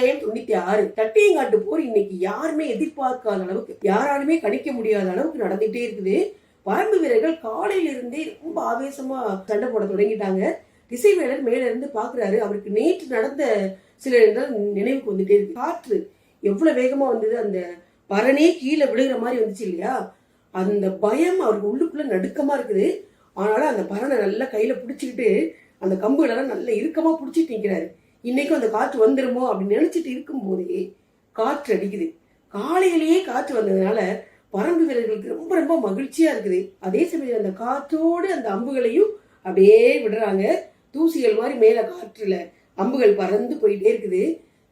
அத்தியாயம் தொண்ணூத்தி ஆறு தட்டியங்காட்டு போர் இன்னைக்கு யாருமே எதிர்பார்க்காத அளவுக்கு யாராலுமே கணிக்க முடியாத அளவுக்கு நடந்துட்டே இருக்குது. பரம்பு வீரர்கள் காலையில இருந்தே ரொம்ப ஆவேசமா சண்டை போட தொடங்கிட்டாங்க. திசைவேலர் மேல இருந்து பாக்குறாரு. அவருக்கு நேற்று நடந்த சில நினைவுக்கு வந்துட்டே இருக்கு. காற்று எவ்வளவு வேகமா வந்தது? அந்த பரனே கீழே விழுகிற மாதிரி வந்துச்சு இல்லையா? அந்த பயம் அவருக்கு உள்ளுக்குள்ள நடுக்கமா இருக்குது. ஆனாலும் அந்த பரனை நல்லா கையில பிடிச்சிக்கிட்டு அந்த கம்புகளெல்லாம் நல்லா இறுக்கமா பிடிச்சிட்டு நிற்கிறாரு இன்னைக்கும் அந்த காற்று வந்துருமோ அப்படின்னு நினைச்சிட்டு இருக்கும்போதே காற்று அடிக்குது. காலையிலேயே காற்று வந்ததுனால பறம்பு வீரர்களுக்கு ரொம்ப ரொம்ப மகிழ்ச்சியா இருக்குது. அதே சமயம் அந்த காற்றோடு அந்த அம்புகளையும் அப்படியே விடுறாங்க. தூசிகள் மாதிரி மேல காற்றுல அம்புகள் பறந்து போயிட்டே இருக்குது.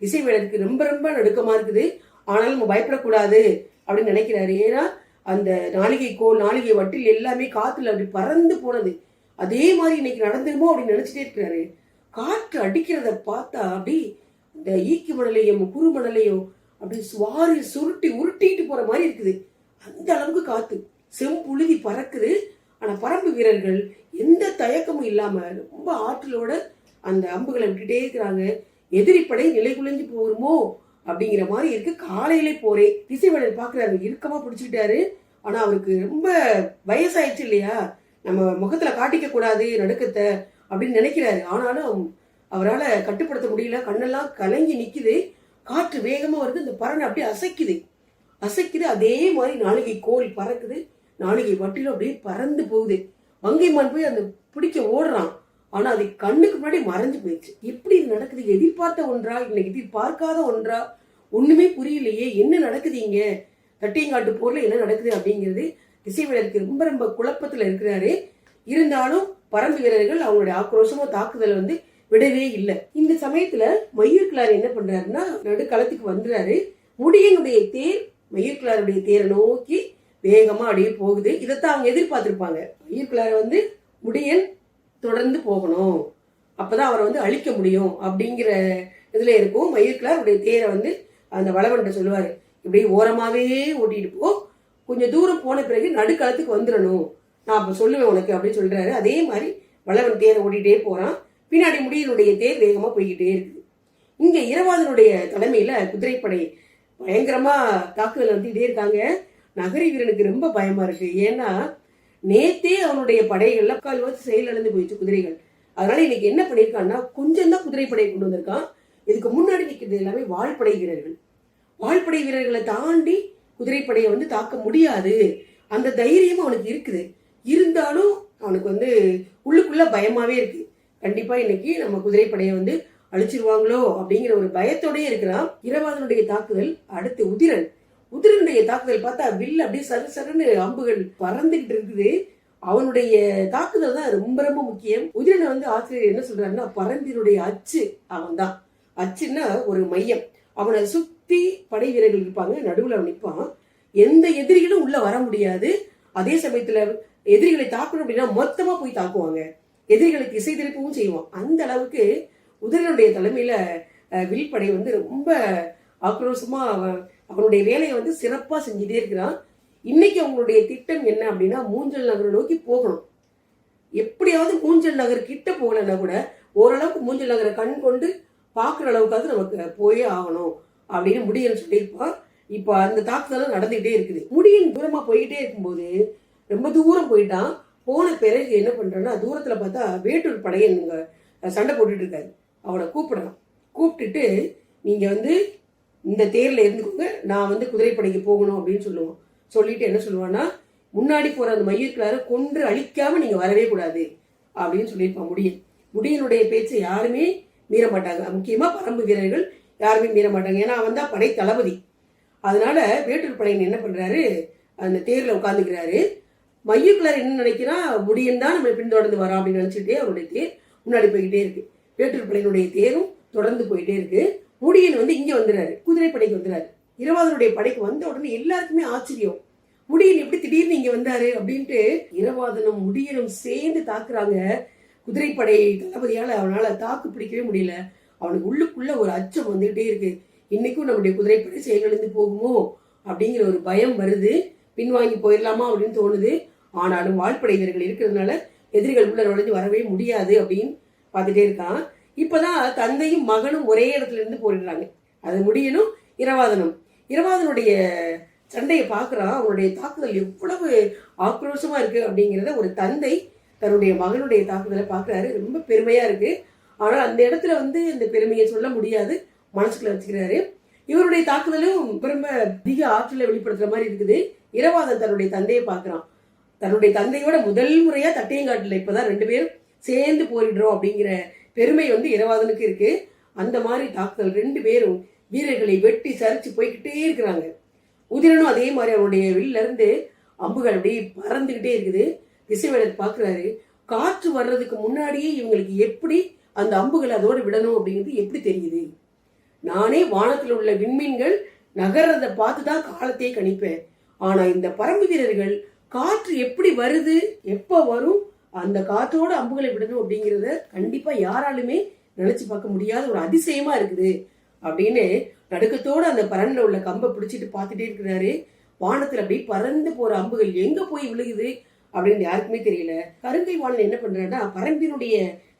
திசைவேலருக்கு ரொம்ப ரொம்ப நடுக்கமா இருக்குது. ஆனாலும் நம்ம பயப்படக்கூடாது அப்படின்னு நினைக்கிறாரு. ஏன்னா அந்த நாளிகை கோல் நாளிகை வட்டில் எல்லாமே காத்துல அப்படி பறந்து போனது. அதே மாதிரி இன்னைக்கு நடந்துருமோ அப்படின்னு நினைச்சிட்டே இருக்கிறாரு. காற்று அடிக்கிறத பார்த்தா அப்படி இந்த ஈக்கி மணலையும் குறு மணலையும் அப்படி சுவாரி சுருட்டி உருட்டிட்டு போற மாதிரி இருக்குது. அந்த அளவுக்கு காத்து. செம்புழுதி பறக்குது. ஆனா பரம்பு வீரர்கள் எந்த தயக்கமும் இல்லாம ரொம்ப ஆற்றலோட அந்த அம்புகளை விட்டுட்டே இருக்கிறாங்க. எதிரிப்படை நிலை குலைஞ்சு போருமோ அப்படிங்கிற மாதிரி இருக்கு. காலையிலே போறே. திசைவேலர் பாக்குறாரு இறுக்கமா பிடிச்சிக்கிட்டாரு. ஆனா அவருக்கு ரொம்ப வயசாயிடுச்சு இல்லையா? நம்ம முகத்துல காட்டிக்க கூடாது நடுக்கத்தை. அப்படின்னு நினைக்கிறாரு. ஆனாலும் அவரால் கட்டுப்படுத்த முடியல. கண்ணெல்லாம் கலங்கி நிற்குது காற்று வேகமாக வருது. இந்த பறனை அப்படியே அசைக்குது. அசைக்குது. அதே மாதிரி நாளிகை கோல் பறக்குது. நாளிகை வட்டிலும் அப்படியே பறந்து போகுது. மங்கைமான் போய் அந்த பிடிக்க ஓடுறான். ஆனால் அது கண்ணுக்கு முன்னாடி மறைஞ்சு போயிடுச்சு. எப்படி இது நடக்குது? எதிர்பார்த்த ஒன்றா? இல்லை எதிர்பார்க்காத ஒன்றா? ஒன்றுமே புரியலையே. என்ன நடக்குது இங்கே? தட்டியங்காட்டு போரில் என்ன நடக்குது அப்படிங்கிறது திசைவேலருக்கு ரொம்ப ரொம்ப குழப்பத்தில் இருக்கிறாரு. இருந்தாலும் பறந்து வீரர்கள் அவங்களுடைய ஆக்ரோஷமோ தாக்குதல் வந்து விடவே இல்லை. இந்த சமயத்துல மயூர்கிளார் என்ன பண்றாருன்னா நடுக்களத்துக்கு வந்துறாரு. முடியனுடைய தேர் மயூர்கிளாருடைய தேரை நோக்கி வேகமா அப்படியே போகுது. இதைத்தான் அவங்க எதிர்பார்த்திருப்பாங்க. மயூர்கிளார் வந்து முடியன் தொடர்ந்து போகணும். அப்பதான் அவரை வந்து அழிக்க முடியும். அப்படிங்கிற இதுல இருக்கும். மயூர்கிளார் உடைய தேரை வந்து அந்த வளவன்ட்ட சொல்லுவாரு இப்படி ஓரமாவே ஓட்டிட்டு போ. கொஞ்சம் தூரம் போன பிறகு நடுக்களத்துக்கு வந்துடணும். நான் அப்போ சொல்லுவேன் உனக்கு அப்படின்னு சொல்கிறாரு அதே மாதிரி வளவன் தேரை ஓடிட்டே போகிறான் பின்னாடி முடியினுடைய தேர் வேகமாக போய்கிட்டே இருக்குது. இங்கே இரவாதனுடைய தலைமையில் குதிரைப்படை பயங்கரமாக தாக்குதல் நடத்திட்டே இருக்காங்க. நகரி வீரனுக்கு ரொம்ப பயமாக இருக்குது ஏன்னா நேத்தே அவனுடைய படைகள்ல கால்வாசி செயலிழந்து போயிடுச்சு குதிரைகள். அதனால இன்னைக்கு என்ன பண்ணியிருக்கான்னா கொஞ்சம் தான் குதிரைப்படை கொண்டு வந்திருக்கான். இதுக்கு முன்னாடி நிற்கிறது எல்லாமே வாழ்படை வீரர்கள். வாழ்படை வீரர்களை தாண்டி குதிரைப்படையை வந்து தாக்க முடியாது. அந்த தைரியமும் அவனுக்கு இருக்குது. இருந்தாலும் அவனுக்கு வந்து உள்ளுக்குள்ள பயமாவே இருக்கு. கண்டிப்பா இன்னைக்கு நம்ம குதிரைப்படையை வந்து அழிச்சிருவாங்களோ அப்படிங்கிற ஒரு பயத்தோடயே இருக்கிறான் இரவாதனுடைய தாக்குதல் அடுத்து உதிரன். உதிரனுடைய தாக்குதல் பார்த்தா வில் அப்படியே சரு சருன்னு அம்புகள் பறந்துகிட்டு இருக்குது. அவனுடைய தாக்குதல் தான் ரொம்ப ரொம்ப முக்கியம். உதிரனை வந்து ஆசிரியர் என்ன சொல்றாருன்னா பரந்தினுடைய அச்சு அவன் தான் அச்சுன்னா ஒரு மையம். அவனை சுத்தி படை வீரர்கள் இருப்பாங்க நடுவில் அவன் நிற்பான் எந்த எதிரிகளும் உள்ள வர முடியாது. அதே சமயத்துல எதிரிகளை தாக்கணும் அப்படின்னா மொத்தமா போய் தாக்குவாங்க. எதிரிகளுக்கு இசை திருப்பவும் செய்வோம். அந்த அளவுக்கு உதிரனுடைய தலைமையில வில்படை வந்து ரொம்ப ஆக்ரோஷமா அவனுடைய வேலையை வந்து சிறப்பா செஞ்சுட்டே இருக்கிறான். இன்னைக்கு அவங்களுடைய திட்டம் என்ன அப்படின்னா மூஞ்சல் நகரை நோக்கி போகணும். எப்படியாவது மூஞ்சல் நகர் கிட்ட போகலைன்னா கூட ஓரளவுக்கு மூஞ்சல் நகரை கண் கொண்டு பார்க்குற அளவுக்காவது நமக்கு போயே ஆகணும் அப்படின்னு முடியன்னு சொல்லியிருப்பான். இப்போ அந்த தாக்குதலாம் நடந்துகிட்டே இருக்குது. முடியின் தூரமா போய்கிட்டே இருக்கும்போது ரொம்ப தூரம் போயிட்டான். போன பிறகு என்ன பண்றான்னா தூரத்துல பார்த்தா வேட்டூர் படையன் இங்க சண்டை போட்டுட்டு இருக்காரு. அவனை கூப்பிடுறான். கூப்பிட்டுட்டு நீங்க வந்து இந்த தேர்ல இருந்துக்கோங்க. நான் வந்து குதிரைப்படைக்கு போகணும் அப்படின்னு சொல்லுவான். சொல்லிட்டு என்ன சொல்லுவான்னா முன்னாடி போற அந்த மயிர்கிளார கொன்று அழிக்காம நீங்க வரவே கூடாது அப்படின்னு சொல்லியிருப்பான் முடியன். முடியனுடைய பேச்சை யாருமே மீற மாட்டாங்க. முக்கியமா பரம்பு வீரர்கள் யாருமே மீற மாட்டாங்க. ஏன்னா அவன் தான் படை தளபதி அதனால வேட்டூர் படையன் என்ன பண்றாரு அந்த தேர்ல உட்காந்துக்கிறாரு மையக்குள்ளார் என்ன நினைக்கிறா? முடியும் தான் நம்ம பின்தொடர்ந்து வரோம் அப்படின்னு நினைச்சிட்டே அவருடைய தேர் முன்னாடி போய்கிட்டே இருக்கு. வேற்றுப்படையினுடைய படையினுடைய தேரும் தொடர்ந்து போயிட்டே இருக்கு. முடியன் வந்து இங்கே வந்துடுறாரு குதிரைப்படைக்கு வந்துடுறாரு இரவாதனுடைய படைக்கு வந்த உடனே எல்லாருக்குமே ஆச்சரியம். முடியன் எப்படி திடீர்னு இங்க வந்தாரு அப்படின்ட்டு இரவாதனும் முடியனும் சேர்ந்து தாக்குறாங்க. குதிரைப்படை தளபதியால் அவனால தாக்கு பிடிக்கவே முடியல. அவனுக்கு உள்ளுக்குள்ள ஒரு அச்சம் வந்துகிட்டே இருக்கு. இன்னைக்கும் நம்முடைய குதிரைப்படை செயலிழந்து போகுமோ அப்படிங்கிற ஒரு பயம் வருது. பின்வாங்கி போயிடலாமா அப்படின்னு தோணுது. ஆனாலும் வாழ்படை வீரர்கள் இருக்கிறதுனால எதிரிகள் உள்ள நுழைஞ்சு வரவே முடியாது அப்படின்னு பார்த்துட்டே இருக்கான். இப்பதான் தந்தையும் மகனும் ஒரே இடத்துல இருந்து போரிடுறாங்க. அது முடியணும் இரவாதனம். இரவாதனுடைய சண்டையை பார்க்குறான். அவனுடைய தாக்குதல் எவ்வளவு ஆக்ரோஷமா இருக்கு அப்படிங்கிறத ஒரு தந்தை தன்னுடைய மகனுடைய தாக்குதலை பார்க்குறாரு. ரொம்ப பெருமையா இருக்கு. ஆனால் அந்த இடத்துல வந்து இந்த பெருமையை சொல்ல முடியாது. மனசுக்குள்ள வச்சுக்கிறாரு. இவருடைய தாக்குதலும் ரொம்ப அதிக ஆற்றலை வெளிப்படுத்துற மாதிரி இருக்குது. இரவாதன் தன்னுடைய தந்தையை பார்க்குறான். தன்னுடைய தந்தையோட முதல் முறையா தட்டையங்காட்டில் இப்பதான் ரெண்டு பேரும் சேர்ந்து போரிடுறோம் அப்படிங்கிற பெருமை வந்து இரவாதனுக்கு இருக்கு. அந்த மாதிரி தாக்குதல் ரெண்டு பேரும் வீரர்களை வெட்டி சரிச்சு போய்கிட்டே இருக்கிறாங்க. உதிரனும் அதே மாதிரி அவனுடைய வெளிலேருந்து அம்புகள் அப்படியே பறந்துகிட்டே இருக்குது. திசைவேலர் பார்க்குறாரு காற்று வர்றதுக்கு முன்னாடியே இவங்களுக்கு எப்படி அந்த அம்புகளை அதோடு விடணும் அப்படிங்கிறது எப்படி தெரியுது? நானே வானத்தில் உள்ள விண்மீன்கள் நகர்றதை பார்த்து தான் காலத்தையே கணிப்பேன். ஆனா இந்த பரம்பு வீரர்கள் காற்று எப்படி வருது எப்போ வரும் அந்த காற்றோட அம்புகளை விடணும் அப்படிங்கிறத கண்டிப்பா யாராலுமே நினைச்சு பார்க்க முடியாத ஒரு அதிசயமா இருக்குது. அப்படின்னு நடுக்கத்தோட அந்த பரன்ல உள்ள கம்பை பிடிச்சிட்டு பார்த்துட்டே இருக்கிறாரு. வானத்துல அப்படியே பறந்து போற அம்புகள் எங்க போய் விழுகுது அப்படின்னு யாருக்குமே தெரியல. கருங்கை வாணன் என்ன பண்றாருன்னா பரம்பினுடைய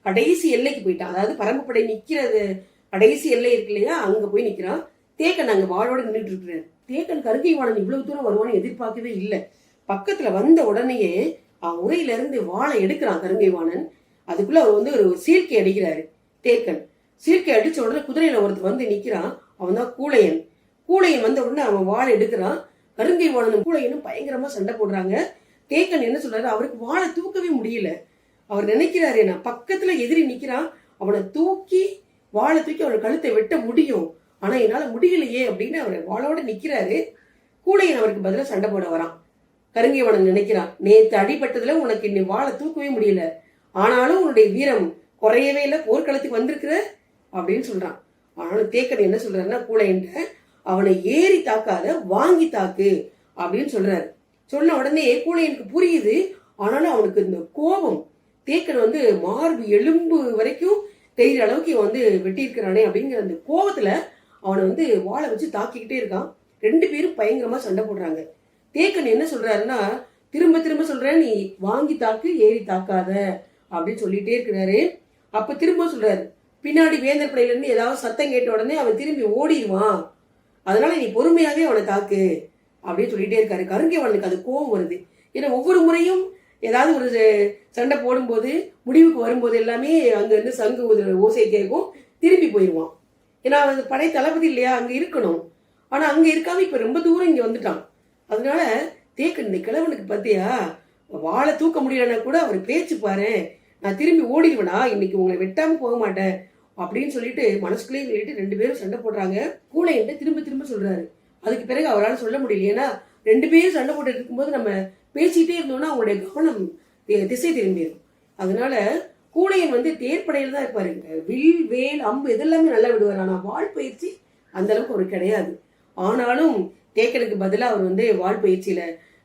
கடைசி எல்லைக்கு போயிட்டான். அதாவது பரம்பு படை நிக்கிறது கடைசி எல்லை இருக்கு இல்லையா? அங்க போய் நிக்கிறான். தேக்கன் அங்க வாழோட நின்றுட்டு இருக்கிறார். தேக்கன் கருங்கை வாணன் இவ்வளவு தூரம் வருவான்னு எதிர்பார்க்கவே இல்லை. பக்கத்துல வந்த உடனேயே அவன் உரையில இருந்து எடுக்கிறான் கருங்கை வாணன் அதுக்குள்ள அவர் வந்து ஒரு சீர்க்கை அடிக்கிறாரு தேக்கன். சீர்க்கை அடிச்ச உடனே குதிரையில ஒருத்தர் வந்து நிக்கிறான். அவன் தான் கூழையன் கூழையன் வந்த உடனே அவன் வாழை எடுக்கிறான். கருங்கை வாழனும் கூழையனும் பயங்கரமா சண்டை போடுறாங்க. தேக்கன் என்ன சொல்றாரு? அவருக்கு வாழை தூக்கவே முடியல. அவர் நினைக்கிறாரு நான் பக்கத்துல எதிரி நிக்கிறான். அவனை தூக்கி வாழை தூக்கி அவர் கழுத்தை வெட்ட முடியும். ஆனா என்னால முடியலையே அப்படின்னு அவர் வாழோட நிக்கிறாரு. கூடையன் அவருக்கு பதிலாக சண்டை போட வரான். கருங்கைவனன் நினைக்கிறான் நேத்து அடிபட்டதுல உனக்கு இன்னி வாழை தூக்கவே முடியல. ஆனாலும் உன்னுடைய வீரம் குறையவே இல்லை போர்க்களத்துக்கு வந்திருக்கிற? அப்படின்னு சொல்றான். ஆனாலும் தேக்கன் என்ன சொல்றாருன்னா கூழையன்ட்ட அவனை ஏறி தாக்காத வாங்கி தாக்கு. அப்படின்னு சொல்றாரு. சொன்ன உடனே கூழையனுக்கு புரியுது. ஆனாலும் அவனுக்கு இந்த கோபம் தேக்கன் வந்து மார்பு எலும்பு வரைக்கும் தெரிகிற அளவுக்கு இவன் வந்து வெட்டியிருக்கிறானே அப்படிங்கிற அந்த கோபத்துல அவனை வந்து வாழை வச்சு தாக்கிக்கிட்டே இருக்கான். ரெண்டு பேரும் பயங்கரமா சண்டை போடுறாங்க. தேக்கன் என்ன சொல்றாருன்னா திரும்ப திரும்ப சொல்கிறேன் நீ வாங்கி தாக்கு ஏறி தாக்காத அப்படின்னு சொல்லிட்டே இருக்கிறாரு. அப்ப திரும்ப சொல்றாரு பின்னாடி வேந்தர் படையில இருந்து ஏதாவது சத்தம் கேட்ட உடனே அவன் திரும்பி ஓடிடுவான். அதனால நீ பொறுமையாவே அவனை தாக்கு அப்படின்னு சொல்லிட்டே இருக்காரு. கருங்கைவனுக்கு அது கோவம் வருது. ஏன்னா ஒவ்வொரு முறையும் ஏதாவது ஒரு சண்டை போடும்போது முடிவுக்கு வரும்போது எல்லாமே அங்கேருந்து சங்கு ஊதுற ஓசை கேட்கும். திரும்பி போயிடுவான் ஏன்னா அவன் படை தளபதி இல்லையா? அங்கே இருக்கணும். ஆனால் அங்கே இருக்காம இப்போ ரொம்ப தூரம் இங்கே வந்துட்டான். அதனால தேக்கன் கிழவனுக்கு பார்த்தியா வாழை தூக்க முடியலன்னா கூட அவர் பேச்சு பாரு. நான் திரும்பி ஓடிடுவேனா? இன்னைக்கு உங்களை வெட்டாமல் போக மாட்டேன். அப்படின்னு சொல்லிட்டு மனசுக்குள்ளேயே சொல்லிட்டு ரெண்டு பேரும் சண்டை போடுறாங்க. பூனைன்ட்டு திரும்ப திரும்ப சொல்றாரு. அதுக்கு பிறகு அவரால் சொல்ல முடியல. ஏன்னா ரெண்டு பேரும் சண்டை போட்டு இருக்கும்போது நம்ம பேசிட்டே இருந்தோம்னா அவங்களுடைய கவனம் திசை திரும்பிடும் அதனால கூடையன் வந்து தேர்ப்படையில் தான் இருப்பாரு. வில் வேல் அம்பு இதெல்லாமே நல்லா விடுவார். ஆனால் வாள் பயிற்சி அந்த அளவுக்கு அவர் கிடையாது. ஆனாலும் தேக்கனுக்கு பதிலாக அவர் வந்து வாள் பயிற்சியில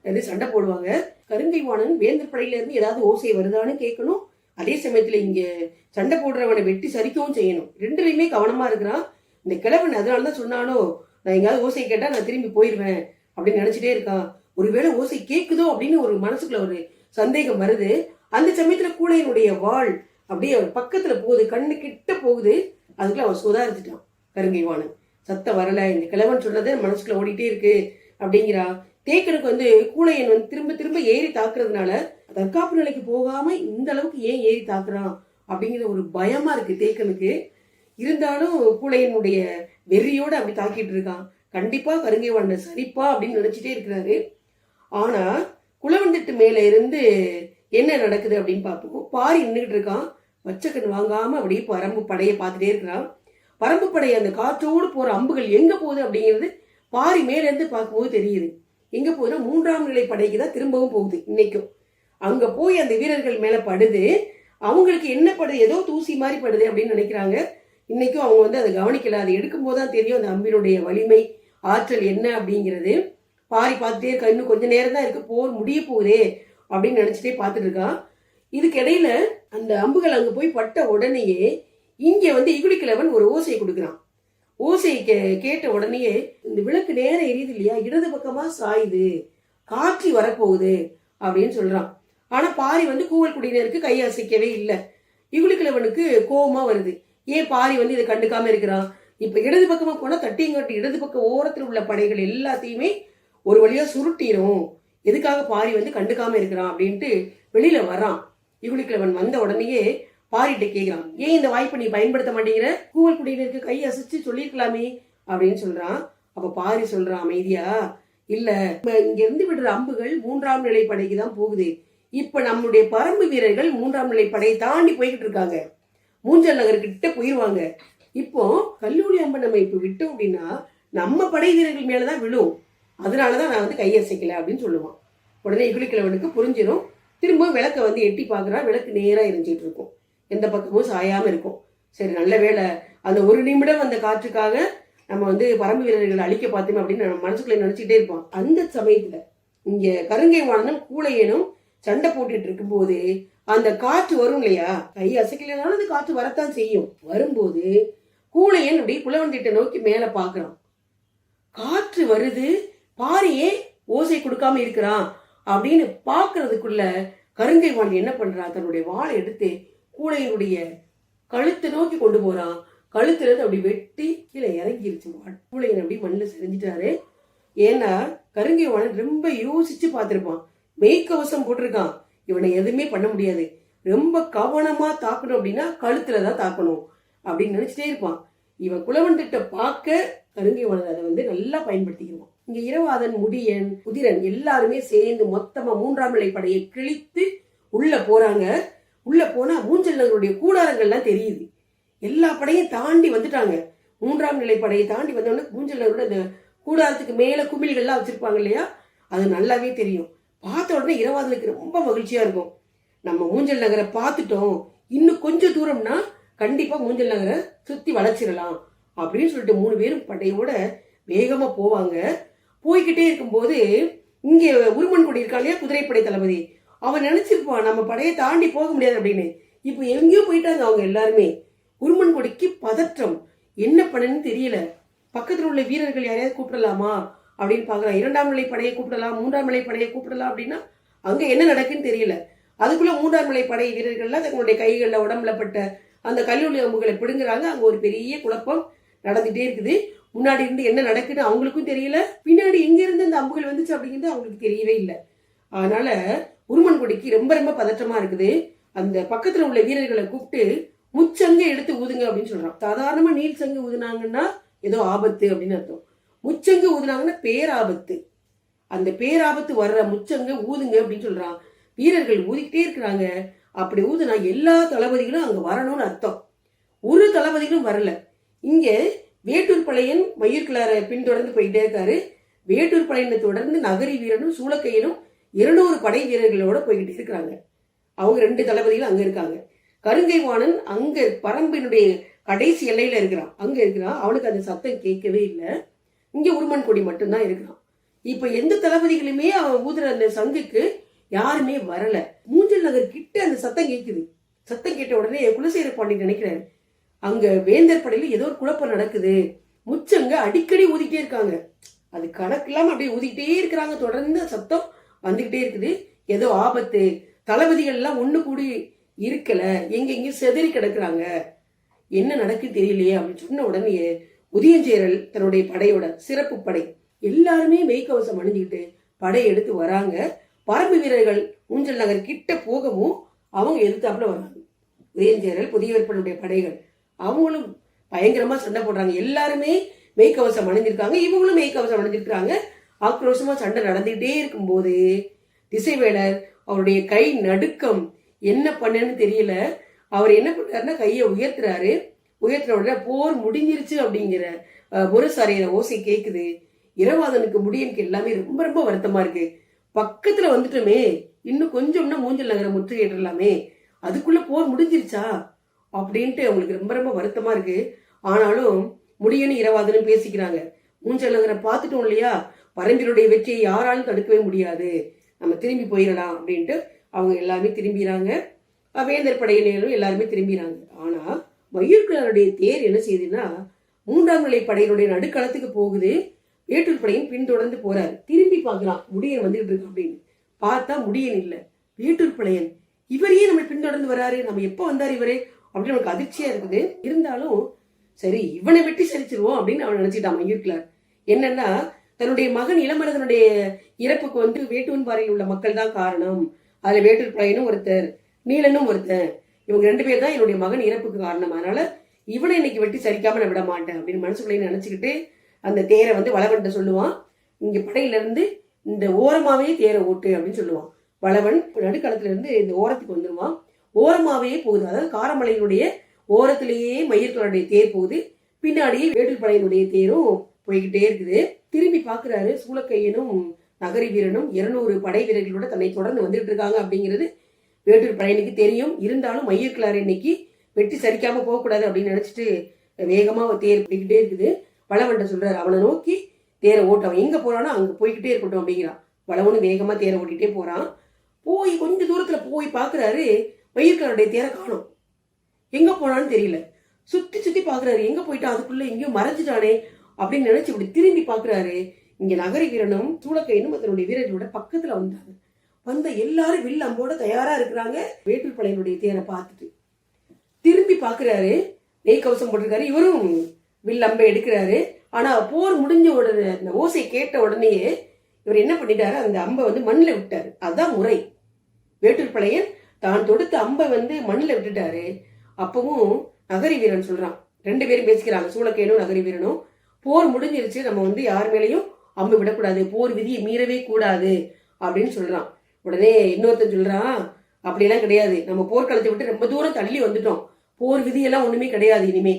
வந்து சண்டை போடுவாங்க. கருங்கை வாணன் வேந்தர் படையில இருந்து ஏதாவது ஓசை வருதான்னு கேட்கணும். அதே சமயத்துல இங்க சண்டை போடுறவனை வெட்டி சரிக்கவும் செய்யணும். ரெண்டுலையுமே கவனமா இருக்கிறான். இந்த கிழவன் அதனால தான் சொன்னானோ நான் எங்கேயாவது ஓசை கேட்டா நான் திரும்பி போயிடுவேன் அப்படின்னு நினைச்சிட்டே இருக்கான். ஒருவேளை ஓசை கேட்குதோ அப்படின்னு ஒரு மனசுக்குள்ள ஒரு சந்தேகம் வருது. அந்த சமயத்துல கூடையினுடைய வாள் அப்படியே அவர் பக்கத்துல போகுது கண்ணு கிட்ட போகுது. அதுக்குள்ள அவன் சுதாரிச்சுட்டான். கருங்கைவானன் சத்தம் வரல இந்த கிழவன் சொன்னது மனசுக்குள்ள ஓடிட்டே இருக்கு அப்படிங்கிறா. தேக்கனுக்கு வந்து கூடையன் வந்து திரும்ப திரும்ப ஏறி தாக்குறதுனால தற்காப்பு நிலைக்கு போகாம இந்த அளவுக்கு ஏன் ஏறி தாக்குறான் அப்படிங்கிற ஒரு பயமா இருக்கு தேக்கனுக்கு. இருந்தாலும் கூடையனுடைய வெறியோட அப்படி தாக்கிட்டு இருக்கான். கண்டிப்பா கருங்கைவானை சரிப்பா அப்படின்னு நினைச்சிட்டே இருக்கிறாரு. ஆனா குளவந்திட்டு மேல இருந்து என்ன நடக்குது அப்படின்னு பார்ப்போம். பாரி நின்றுட்டு இருக்கான். வச்சக்கன் வாங்காம அப்படியே பரம்பு படையை பார்த்துட்டே இருக்கிறான். பரம்பு படை அந்த காற்றோடு போற அம்புகள் எங்க போகுது அப்படிங்கிறது பாரி மேல இருந்து பார்க்கும்போது தெரியுது. எங்க போகுதுன்னா மூன்றாம் நிலை படைக்கு தான் திரும்பவும் போகுது இன்னைக்கும். அங்க போய் அந்த வீரர்கள் மேல படுது. அவங்களுக்கு என்ன படுது? ஏதோ தூசி மாதிரி படுது அப்படின்னு நினைக்கிறாங்க. இன்னைக்கும் அவங்க வந்து அதை கவனிக்கல. அதை எடுக்கும்போது தான் தெரியும் அந்த அம்பினுடைய வலிமை ஆற்றல் என்ன அப்படிங்கிறது. பாரி பார்த்துட்டே இருக்கா. இன்னும் கொஞ்ச நேரம் தான் இருக்கு. போர் முடிய போகுதே அப்படின்னு நினைச்சிட்டே பார்த்துட்டு இருக்கான் இதுக்கிடையில அந்த அம்புகள் அங்க போய் பட்ட உடனேயே இங்க வந்து இகுடிக்கிழவன் ஒரு ஓசையை கொடுக்குறான். ஓசையை கே கேட்ட உடனேயே இந்த விளக்கு நேரம் எரியுது இல்லையா? இடது பக்கமா சாயுது. காற்றி வரப்போகுது அப்படின்னு சொல்றான். ஆனா பாரி வந்து கூவல் குடியினருக்கு கையசைக்கவே இல்லை. இகுலிக்கிழவனுக்கு கோபமா வருது. ஏன் பாரி வந்து இதை கண்டுக்காம இருக்கிறான்? இப்ப இடது பக்கமா போனா தட்டியங்காட்டு இடது பக்க ஓரத்தில் உள்ள படைகள் எல்லாத்தையுமே ஒரு வழியா சுருட்டிடும் எதுக்காக பாரி வந்து கண்டுக்காம இருக்கிறான் அப்படின்ட்டு வெளியில வர்றான். இகுலிக்கிழவன் வந்த உடனேயே பாரிட்ட கேக்குறான். ஏன் இந்த வாய்ப்பை நீ பயன்படுத்த மாட்டேங்கிற? கூவல் குடியினருக்கு கை அசைச்சு சொல்லிருக்கலாமே அப்படின்னு சொல்றான். அப்ப பாரி சொல்றான் அமைதியா இல்ல இப்ப இங்க இருந்து விடுற அம்புகள் மூன்றாம் நிலை படைக்கு தான் போகுது. இப்ப நம்முடைய பரம்பு வீரர்கள் மூன்றாம் நிலை படையை தாண்டி போய்கிட்டு இருக்காங்க. மூஞ்சல் நகர் கிட்ட போயிருவாங்க. இப்போ கல்லூரி அம்பை நம்ம இப்ப விட்டோம் அப்படின்னா நம்ம படை வீரர்கள் மேலதான் விழும். அதனால தான் நான் வந்து கையசைக்கலை அப்படின்னு சொல்லுவான். உடனே இகுலிக்கிழவனுக்கு புரிஞ்சிடும் திரும்பவும் விளக்க வந்து எட்டி பார்க்குறான் விளக்கு நேராக எரிஞ்சிட்டு இருக்கும். எந்த பக்கமும் சாயாமல் இருக்கும். சரி நல்ல வேளை அந்த ஒரு நிமிடம் அந்த காற்றுக்காக நம்ம வந்து பரம்பு வீரர்கள் அழிக்க பார்த்தோம் அப்படின்னு நம்ம மனசுக்குள்ளே நினச்சிக்கிட்டே இருப்போம். அந்த சமயத்தில் இங்கே கருங்கை வாணனும் கூழையனும் சண்டை போட்டுட்டு இருக்கும்போது அந்த காற்று வரும் இல்லையா? கை அசைக்கலைனாலும் அந்த காற்று வரத்தான் செய்யும். வரும்போது கூழையன் அப்படி குலவண்டிட்ட நோக்கி மேலே பார்க்குறான். காற்று வருது. பாரியே ஓசை கொடுக்காம இருக்கிறான் அப்படின்னு பாக்குறதுக்குள்ள கருங்கைவான் என்ன பண்றான் தன்னுடைய வாளை எடுத்து கூடையினுடைய கழுத்தை நோக்கி கொண்டு போறான். கழுத்துல இருந்து அப்படி வெட்டி கீழே இறங்கிருச்சு கூடையன் அப்படி மண்ணில் செஞ்சிட்டாரு ஏன்னா கருங்கை ரொம்ப யோசிச்சு பார்த்திருப்பான். மெய்க்கவசம் போட்டிருக்கான். இவனை எதுவுமே பண்ண முடியாது. ரொம்ப கவனமா தாக்கணும் அப்படின்னா கழுத்துல தான் தாக்கணும் அப்படின்னு நினைச்சிட்டே இருப்பான். இவன் குலவன் திட்ட பார்க்க கருங்கை அதை வந்து நல்லா பயன்படுத்திக்குவான் இங்க இரவாதன் முடியன் குதிரன் எல்லாருமே சேர்ந்து மொத்தமா மூன்றாம் நிலை படையை கிழித்து உள்ள போறாங்க. உள்ள போனா மூஞ்சல் நகருடைய கூடாரங்கள்லாம் தெரியுது. எல்லா படையும் தாண்டி வந்துட்டாங்க. மூன்றாம் நிலை படையை தாண்டி வந்தவொடனே மூஞ்சல் நகரோட அந்த கூடாரத்துக்கு மேல குமிழ்கள்லாம் வச்சிருப்பாங்க இல்லையா? அது நல்லாவே தெரியும். பார்த்த உடனே இரவாதனுக்கு ரொம்ப மகிழ்ச்சியா இருக்கும். நம்ம மூஞ்சல் நகரை பார்த்துட்டோம். இன்னும் கொஞ்சம் தூரம்னா கண்டிப்பா மூஞ்சல் நகரை சுத்தி வளைச்சிடலாம் அப்படின்னு சொல்லிட்டு மூணு பேரும் படையோட வேகமா போவாங்க. போய்கிட்டே இருக்கும்போது இங்கே உருமன் கொடி இருக்கான் இல்லையா குதிரைப்படை தளபதி. அவன் நினைச்சிருப்பான் நம்ம படையை தாண்டி போக முடியாது அப்படின்னு. இப்போ எங்கேயோ போயிட்டாங்க அவங்க எல்லாருமே. உருமன் கொடிக்கு பதற்றம். என்ன பண்ணன்னு தெரியல. பக்கத்தில் உள்ள வீரர்கள் யாரையாவது கூப்பிடலாமா? அப்படின்னு பார்க்குறான் இரண்டாம் நிலை படையை கூப்பிடலாம் மூன்றாம் நிலை படையை கூப்பிடலாம் அப்படின்னா அங்கே என்ன நடக்குன்னு தெரியல. அதுக்குள்ள மூன்றாம் நிலை படை வீரர்கள்லாம் தங்களுடைய கைகளில் உடம்புல பட்ட அந்த கல்லூரி அம்புகளை பிடுங்குறாங்க. அங்கே ஒரு பெரிய குழப்பம் நடந்துகிட்டே இருக்குது. முன்னாடி இருந்து என்ன நடக்குன்னு அவங்களுக்கும் தெரியல. பின்னாடி எங்க இருந்து அந்த அம்புகள் வந்துச்சு அப்படிங்கிறது அவங்களுக்கு தெரியவே இல்லை. அதனால உருமன் கொடிக்கு ரொம்ப ரொம்ப பதற்றமா இருக்குது. அந்த பக்கத்துல உள்ள வீரர்களை கூப்பிட்டு முச்சங்க எடுத்து ஊதுங்க அப்படின்னு சொல்றான். சாதாரணமா நீல் சங்கு ஊதுனாங்கன்னா ஏதோ ஆபத்து அப்படின்னு அர்த்தம். முச்சங்கு ஊதுனாங்கன்னா பேராபத்து. அந்த பேராபத்து வர்ற முச்சங்க ஊதுங்க அப்படின்னு சொல்றான். வீரர்கள் ஊதிக்கிட்டே இருக்கிறாங்க. அப்படி ஊதுனா எல்லா தளபதிகளும் அங்க வரணும்னு அர்த்தம். ஒரு தளபதிகளும் வரல. இங்க வேட்டூர் பழையன் மயூர்கிளாரை பின்தொடர்ந்து போயிட்டே இருக்காரு. வேட்டூர் பழையனை தொடர்ந்து நகரி வீரனும் சூளக்கையனும் இருநூறு படை வீரர்களோட போய்கிட்டு இருக்கிறாங்க. அவங்க ரெண்டு தளபதிகளும் அங்க இருக்காங்க. கருங்கை வாணன் அங்க பரம்பினுடைய கடைசி எல்லையில இருக்கிறான். அங்க இருக்கிறான். அவனுக்கு அந்த சத்தம் கேட்கவே இல்லை. இங்க உருமன் கொடி மட்டும்தான் இருக்கிறான். இப்ப எந்த தளபதிகளுமே அவன் ஊதுற அந்த சங்குக்கு யாருமே வரல. மூஞ்சல் நகர் கிட்ட அந்த சத்தம் கேட்குது சத்தம் கேட்ட உடனே குலசேர பாண்டி நினைக்கிறாரு அங்க வேந்தர் படையில ஏதோ ஒரு குழப்பம் நடக்குது. முச்சங்க அடிக்கடி ஊதிக்கிட்டே இருக்காங்க. அது கணக்கு இல்லாம அப்படியே ஊதிக்கிட்டே இருக்கிறாங்க. தொடர்ந்து சத்தம் வந்துகிட்டே இருக்குது. ஏதோ ஆபத்து. தளபதிகள் எல்லாம் ஒண்ணு கூடி இருக்கல. எங்க எங்கேயும் செதறி கிடக்குறாங்க. என்ன நடக்கு தெரியலையே அப்படின்னு சொன்ன உடனே உதயஞ்சேரல் தன்னுடைய படையோட சிறப்பு படை எல்லாருமே மெய்க்கவசம் அணிஞ்சுக்கிட்டு படை எடுத்து வராங்க. பரம்பு வீரர்கள் ஊஞ்சல் நகர் கிட்ட போகவும் அவங்க எதிர்த்தாப்புல வராங்க. உதயஞ்சேரல் புதிய விற்பனுடைய படைகள். அவங்களும் பயங்கரமா சண்டை போடுறாங்க. எல்லாருமே மெய்க்கவசம் அணிஞ்சிருக்காங்க இவங்களும் மெய்க்கவசம் அணிஞ்சிருக்கிறாங்க ஆக்ரோஷமா சண்டை நடந்துகிட்டே இருக்கும்போது திசைவேலர் அவருடைய கை நடுக்கம் என்ன பண்ணன்னு தெரியல. அவர் என்ன பண்றாருன்னா கையை உயர்த்துறாரு. உயர்த்துற உடனே போர் முடிஞ்சிருச்சு அப்படிங்கிற முரசாரியின ஓசை கேட்குது இரவாதனுக்கு முடியனுக்கு எல்லாமே ரொம்ப ரொம்ப வருத்தமா இருக்கு. பக்கத்துல வந்துட்டோமே. இன்னும் கொஞ்சம்னா மூஞ்சல் நகர முற்றுகையிடலாமே அதுக்குள்ள போர் முடிஞ்சிருச்சா? அப்படின்ட்டு அவங்களுக்கு ரொம்ப ரொம்ப வருத்தமா இருக்கு. ஆனாலும் முடியன்னு இரவாதனும் பேசிக்கிறாங்க. மூஞ்சல் பார்த்துட்டோம் இல்லையா? பரம்பினுடைய வெற்றியை யாராலும் தடுக்கவே முடியாது. நம்ம திரும்பி போயிடலாம் அப்படின்ட்டு அவங்க எல்லாருமே திரும்பிறாங்க. வேந்தர் படையினரும் எல்லாருமே திரும்பிறாங்க. ஆனா மயூர்கலருடைய தேர் என்ன செய்யுதுன்னா மூன்றாம் நிலை படையினுடைய நடுக்களத்துக்கு போகுது. வேட்டூர் படையும் பின்தொடர்ந்து போறாரு. திரும்பி பார்க்கலாம். முடியன் வந்துகிட்டு இருக்கு அப்படின்னு. பார்த்தா முடியன் இல்லை. வேட்டூர் படையன். இவரையே நம்ம பின்தொடர்ந்து வராரு. நம்ம எப்போ வந்தார் இவரே? அப்படின்னு அவனுக்கு அதிர்ச்சியா இருக்குது. இருந்தாலும் சரி இவனை வெட்டி சரிச்சிருவோம் அப்படின்னு அவன் நினைச்சிட்டான் மயூர்கிளார் என்னன்னா தன்னுடைய மகன் இளமரதனுடைய இறப்புக்கு வந்து வேட்டூன் பாறையில் உள்ள மக்கள் தான் காரணம். அதுல வேட்டூர் பழையனும் ஒருத்தர் நீலனும் ஒருத்தன் இவங்க ரெண்டு பேர் தான் என்னுடைய மகன் இறப்புக்கு காரணம். அதனால இவனை இன்னைக்கு வெட்டி சரிக்காம நான் விட மாட்டேன் அப்படின்னு மனசுக்குள்ளே நினைச்சுக்கிட்டு அந்த தேரை வந்து வளவன்ட்ட சொல்லுவான். இங்க படையில இருந்து இந்த ஓரமாவே தேரை ஓட்டு அப்படின்னு சொல்லுவான். வளவன் நடுக்களத்துல இருந்து இந்த ஓரத்துக்கு வந்துருவான். ஓரமாகவே போகுது. அதாவது காரமலையினுடைய ஓரத்திலேயே மயிர்களுடைய தேர் போகுது. பின்னாடியே வேட்டூர் தேரும் போய்கிட்டே இருக்குது. திரும்பி பார்க்குறாரு சூளக்கையனும் நகரி வீரனும் இருநூறு படை வீரர்களோட தன்னை தொடர்ந்து வந்துட்டு இருக்காங்க அப்படிங்கிறது வேட்டூர் படையனுக்கு தெரியும். இருந்தாலும் மயிர்கிளார் இன்னைக்கு வெட்டி சரிக்காம போகக்கூடாது அப்படின்னு நினைச்சிட்டு வேகமாக தேர் போய்கிட்டே இருக்குது. வளவண்ட சொல்றாரு அவனை நோக்கி தேரை ஓட்டு எங்க போறானோ அங்க போய்கிட்டே இருக்கட்டும் அப்படிங்கிறான். வளவனும் வேகமா தேரை ஓட்டிகிட்டே போறான். போய் கொஞ்ச தூரத்துல போய் பார்க்குறாரு பயிர்களுடைய தேரை காணும். எங்க போனான்னு தெரியல. சுத்தி சுத்தி பாக்குறாரு. எங்க போயிட்டான் அதுக்குள்ள எங்கேயோ மறைஞ்சிட்டானே அப்படின்னு நினைச்சு இப்படி திரும்பி பாக்குறாரு. இங்க நகர வீரனும் சூளக்கையனும் அதனுடைய வீரர்களோட பக்கத்துல வந்தாங்க வந்த எல்லாரும் வில் அம்போட தயாரா இருக்கிறாங்க. வேட்டூர் பழையனுடைய தேரை பார்த்துட்டு. திரும்பி பாக்குறாரு. நெய் கவசம் போட்டிருக்காரு. இவரும் வில் அம்பை எடுக்கிறாரு. ஆனா போர் முடிஞ்ச உடனே அந்த ஓசை கேட்ட உடனேயே இவர் என்ன பண்ணிட்டாரு? அந்த அம்பை வந்து மண்ணில் விட்டாரு. அதுதான் முறை. வேட்டூர் பழையன் தான் தொடுத்த அம்பை வந்து மண்ணில் விட்டுட்டாரு. அப்பவும் நகரி வீரன் சொல்றான். ரெண்டு பேரும் பேசிக்கிறாங்க. சூளக்கையனும் நகரி வீரனும். போர் முடிஞ்சிருச்சு. நம்ம வந்து யார் மேலேயும் அம்பு விடக்கூடாது. போர் விதியை மீறவே கூடாது அப்படின்னு சொல்றான். உடனே இன்னொருத்தன் சொல்றான் அப்படியெல்லாம் கிடையாது. நம்ம போர்க்களத்தை விட்டு ரொம்ப தூரம் தள்ளி வந்துட்டோம். போர் விதியெல்லாம் ஒண்ணுமே கிடையாது இனிமே.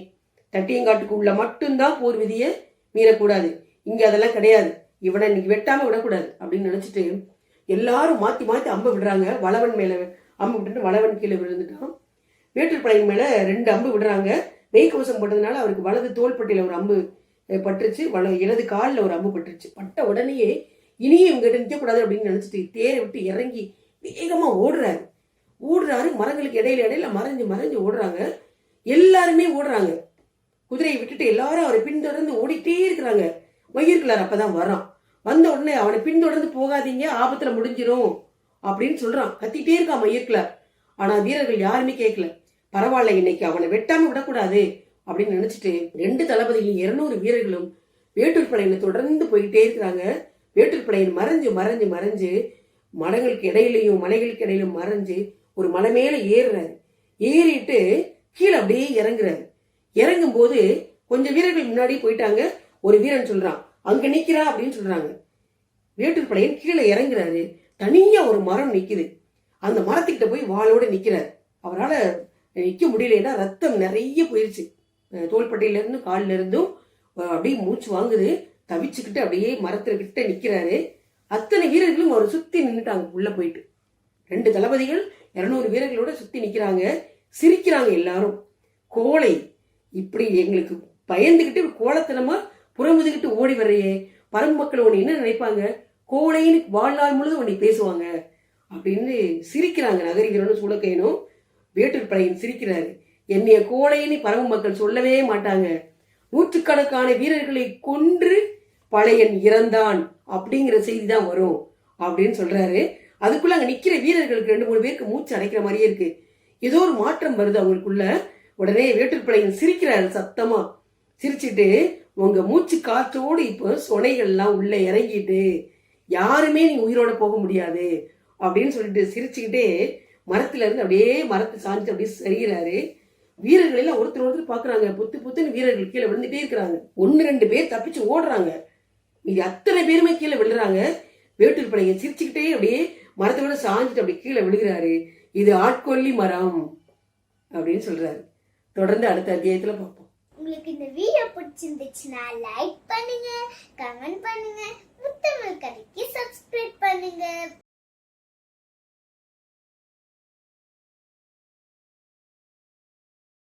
தட்டியங்காட்டுக்கு உள்ள மட்டும்தான் போர் விதியை மீறக்கூடாது. இங்க அதெல்லாம் கிடையாது. இவனை இன்னைக்கு வெட்டாம விடக்கூடாது. அப்படின்னு நினைச்சிட்டு எல்லாரும் மாத்தி மாத்தி அம்ப விடுறாங்க. வளவன் மேல அம்பு விட்டுட்டு வளவன் கீழே விழுந்துட்டான். வேட்டூர் பழையன் மேல ரெண்டு அம்பு விடுறாங்க. மெய்க்கவசம் போட்டதுனால அவருக்கு வலது தோள்பட்டியில் ஒரு அம்பு பட்டுருச்சு. வல இடது காலில் ஒரு அம்பு பட்டுருச்சு. பட்ட உடனேயே இனியும் இவங்ககிட்ட நிற்கக்கூடாது அப்படின்னு நினைச்சிட்டு தேரை விட்டு இறங்கி வேகமா ஓடுறாரு. ஓடுறாரு. மரங்களுக்கு இடையில இடையில மறைஞ்சு மறைஞ்சு ஓடுறாங்க. எல்லாருமே ஓடுறாங்க. குதிரையை விட்டுட்டு எல்லாரும் அவரை பின்தொடர்ந்து ஓடிட்டே இருக்கிறாங்க. மயிர்கிழார் அப்பதான் வரான் வந்த உடனே அவனை பின்தொடர்ந்து போகாதீங்க. ஆபத்துல முடிஞ்சிரும். அப்படின்னு சொல்றான். கத்திட்டே இருக்கான் மயிர்கிளார் ஆனா வீரர்கள் யாருமே கேட்கல பரவாயில்ல இன்னைக்கு அவனை வெட்டாம விடக்கூடாது அப்படின்னு நினைச்சிட்டு ரெண்டு தளபதிகளும் இருநூறு வீரர்களும் வேட்டூர் படையினை தொடர்ந்து போயிட்டே இருக்கிறாங்க. வேட்டூர் படையின் மறைஞ்சு மறைஞ்சு மறைஞ்சு மரங்களுக்கு இடையிலையும் மலைகளுக்கு இடையிலும் மறைஞ்சு ஒரு மலை மேல ஏறுறாரு. ஏறிட்டு கீழே அப்படியே இறங்குறாரு. இறங்கும் போது கொஞ்சம் வீரர்கள் முன்னாடி போயிட்டாங்க. ஒரு வீரன் சொல்றான் அங்க நிக்கிறா அப்படின்னு சொல்றாங்க. வேட்டூர் படையன் கீழே இறங்குறாரு. தனியா ஒரு மரம் நிக்குது. அந்த மரத்துக்கிட்ட போய் வாளோட நிக்கிறார். அவரால் நிற்க முடியலன்னா ரத்தம் நிறைய போயிடுச்சு தோள்பட்டையிலேருந்து தோள்பட்டையில இருந்து கால்ல இருந்தும் அப்படியே மூச்சு வாங்குது. தவிச்சுக்கிட்டு அப்படியே மரத்துக்கிட்ட நிக்கிறாரு. அத்தனை வீரர்களும் அவர் சுத்தி நின்றுட்டாங்க உள்ள போயிட்டு. ரெண்டு தளபதிகள் இருநூறு வீரர்களோட சுத்தி நிக்கிறாங்க. சிரிக்கிறாங்க எல்லாரும். கோழை இப்படி எங்களுக்கு பயந்துகிட்டு கோலத்தனமா புறமுதுகிட்டு ஓடி வர்றையே பரம்பக்கள் ஒன்று என்ன நினைப்பாங்க? கோழைன்னு வாழ்நாள் முழுதும் உன்னை பேசுவாங்க அப்படின்னு சிரிக்கிறாங்க நகரிகரோட வீரனும் சூளக்கையனும் வேட்டூர் படையன் சிரிக்கிறாரு. என்னைய கோழைன்னு பரம மக்கள் சொல்லவே மாட்டாங்க. நூற்றுக்கணக்கான வீரர்களை கொன்று பழையன் இறந்தான் அப்படிங்கிற செய்தி தான் வரும் அப்படின்னு சொல்றாரு. அதுக்குள்ள அங்க நிக்கிற வீரர்களுக்கு ரெண்டு மூணு பேருக்கு மூச்சு அடைக்கிற மாதிரியே இருக்கு. ஏதோ ஒரு மாற்றம் வருது அவங்களுக்குள்ள. உடனே வேட்டூர் படையன் சிரிக்கிறாரு சத்தமா. சிரிச்சிட்டு உங்க மூச்சு காற்றோடு இப்போ சொனைகள்லாம் உள்ள இறங்கிட்டு யாருமே நீ உயிரோட போக முடியாது அப்படின்னு சொல்லிட்டு சிரிச்சுக்கிட்டே மரத்துல இருந்து அப்படியே மரத்தை சாஞ்சு அப்படியே சரிகிறாரு வீரர்கள் எல்லாம் ஒருத்தர் ஒருத்தர் பாக்குறாங்க. புத்து புத்துன்னு வீரர்கள் கீழே விழுந்துட்டே இருக்கிறாங்க. ஒன்னு ரெண்டு பேர் தப்பிச்சு ஓடுறாங்க. இது அத்தனை பேருமே கீழே விழுறாங்க. வேட்டூர் படையன் சிரிச்சுக்கிட்டே அப்படியே மரத்தோட சாஞ்சிட்டு அப்படியே கீழே விழுகிறாரு. இது ஆட்கொல்லி மரம் அப்படின்னு சொல்றாரு. தொடர்ந்து அடுத்த அத்தியாயத்துல பார்ப்போம். உங்களுக்கு இந்த வீடியோ பிடிச்சிருந்துச்சுன்னா லைக் பண்ணுங்க முத்தமிழ் கதைக்கு சப்ஸ்கிரைப் பண்ணுங்க.